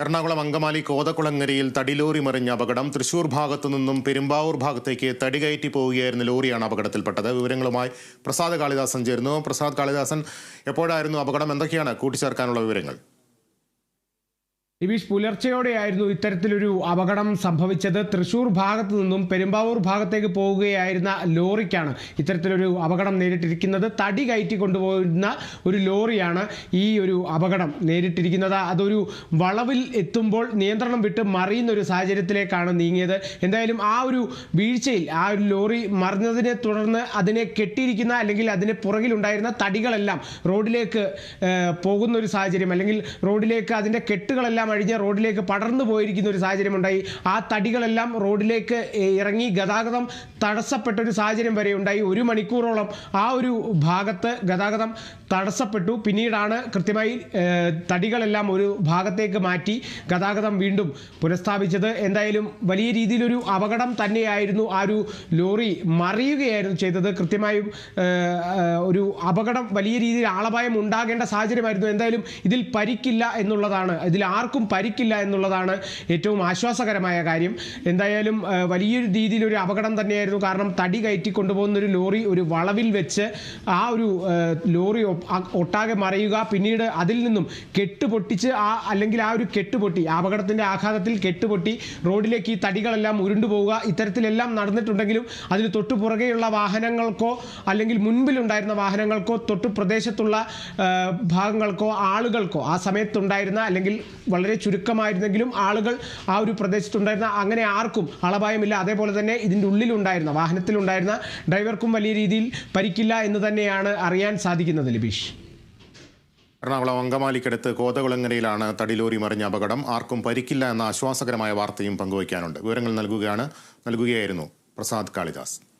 എറണാകുളം അങ്കമാലി കോതക്കുളങ്ങരയിൽ തടിലോറി മറിഞ്ഞ അപകടം തൃശൂർ ഭാഗത്തു നിന്നും പെരുമ്പാവൂർ ഭാഗത്തേക്ക് തടി കയറ്റി പോവുകയായിരുന്ന ലോറിയാണ് അപകടത്തിൽപ്പെട്ടത്. വിവരങ്ങളുമായി പ്രസാദ് കാളിദാസൻ ചേരുന്നു. പ്രസാദ് കാളിദാസൻ എപ്പോഴായിരുന്നു അപകടം? എന്തൊക്കെയാണ് കൂട്ടിച്ചേർക്കാനുള്ള വിവരങ്ങൾ? നിബീഷ് പുലർച്ചെയോടെയായിരുന്നു ഇത്തരത്തിലൊരു അപകടം സംഭവിച്ചത്. തൃശൂർ ഭാഗത്തു നിന്നും പെരുമ്പാവൂർ ഭാഗത്തേക്ക് പോവുകയായിരുന്ന ലോറിക്കാണ് ഇത്തരത്തിലൊരു അപകടം നേരിട്ടിരിക്കുന്നത്. തടി കയറ്റി കൊണ്ടുപോകുന്ന ഒരു ലോറിയാണ് ഈ ഒരു അപകടം നേരിട്ടിരിക്കുന്നത്. അതൊരു വളവിൽ എത്തുമ്പോൾ നിയന്ത്രണം വിട്ട് മറിയുന്ന ഒരു സാഹചര്യത്തിലേക്കാണ് നീങ്ങിയത്. എന്തായാലും ആ ഒരു വീഴ്ചയിൽ ആ ഒരു ലോറി മറിഞ്ഞതിനെ തുടർന്ന് അതിനെ കെട്ടിയിരിക്കുന്ന അല്ലെങ്കിൽ അതിന് പുറകിലുണ്ടായിരുന്ന തടികളെല്ലാം റോഡിലേക്ക് പോകുന്ന ഒരു സാഹചര്യം അല്ലെങ്കിൽ റോഡിലേക്ക് അതിന്റെ കെട്ടുകളെല്ലാം അഴിഞ്ഞ് റോഡിലേക്ക് പടർന്നു പോയിരിക്കുന്ന ഒരു സാഹചര്യം ഉണ്ടായി ആ തടികളെല്ലാം റോഡിലേക്ക് ഇറങ്ങി ഗതാഗതം തടസ്സപ്പെട്ട ഒരു സാഹചര്യം വരെ ഉണ്ടായി. ഒരു മണിക്കൂറോളം ആ ഒരു ഭാഗത്ത് ഗതാഗതം തടസ്സപ്പെട്ടു. പിന്നീടാണ് കൃത്യമായി തടികളെല്ലാം ഒരു ഭാഗത്തേക്ക് മാറ്റി ഗതാഗതം വീണ്ടും പുനഃസ്ഥാപിച്ചത്. എന്തായാലും വലിയ രീതിയിലൊരു അപകടം തന്നെയായിരുന്നു ആ ഒരു ലോറി മറിയുകയായിരുന്നു ചെയ്തത്. കൃത്യമായും ഒരു അപകടം വലിയ രീതിയിൽ ആളപായം ഉണ്ടാകേണ്ട സാഹചര്യമായിരുന്നു. എന്തായാലും ഇതിൽ പരിക്കില്ല എന്നുള്ളതാണ്. ഇതിൽ ആർക്കും പരിക്കില്ല എന്നുള്ളതാണ് ഏറ്റവും ആശ്വാസകരമായ കാര്യം. എന്തായാലും വലിയൊരു രീതിയിലൊരു അപകടം തന്നെയായിരുന്നു. കാരണം തടി കയറ്റി കൊണ്ടുപോകുന്ന ഒരു ലോറി ഒരു വളവിൽ വെച്ച് ആ ഒരു ലോറി ഒട്ടാകെ മറയുക. പിന്നീട് അതിൽ നിന്നും കെട്ടുപൊട്ടിച്ച് ആ അല്ലെങ്കിൽ ആ ഒരു കെട്ടുപൊട്ടി അപകടത്തിന്റെ ആഘാതത്തിൽ കെട്ടുപൊട്ടി റോഡിലേക്ക് ഈ തടികളെല്ലാം ഉരുണ്ടു പോവുക. ഇത്തരത്തിലെല്ലാം നടന്നിട്ടുണ്ടെങ്കിലും അതിന് തൊട്ടു പുറകെയുള്ള വാഹനങ്ങൾക്കോ അല്ലെങ്കിൽ മുൻപിലുണ്ടായിരുന്ന വാഹനങ്ങൾക്കോ തൊട്ടു പ്രദേശത്തുള്ള ഭാഗങ്ങൾക്കോ ആളുകൾക്കോ ആ സമയത്തുണ്ടായിരുന്ന അല്ലെങ്കിൽ വളരെ ചുരുക്കമായിരുന്നെങ്കിലും ആളുകൾ ആ ഒരു പ്രദേശത്തുണ്ടായിരുന്ന അങ്ങനെ ആർക്കും അളഭായമില്ല അതേപോലെ തന്നെ ഇതിന്റെ ഉള്ളിലുണ്ടായിരുന്ന വാഹനത്തിലുണ്ടായിരുന്ന ഡ്രൈവർക്കും വലിയ രീതിയിൽ പരിക്കില്ല എന്ന് തന്നെയാണ് അറിയാൻ സാധിക്കുന്നത് ലബീഷ്. എറണാകുളം അങ്കമാലിക്കടുത്ത് കോതകുളങ്ങരയിലാണ് തടിലോറി മറിഞ്ഞ അപകടം. ആർക്കും പരിക്കില്ല എന്ന ആശ്വാസകരമായ വാർത്തയും പങ്കുവയ്ക്കാനുണ്ട്. വിവരങ്ങൾ നൽകുകയാണ് നൽകുകയായിരുന്നു പ്രസാദ് കാളിദാസ്.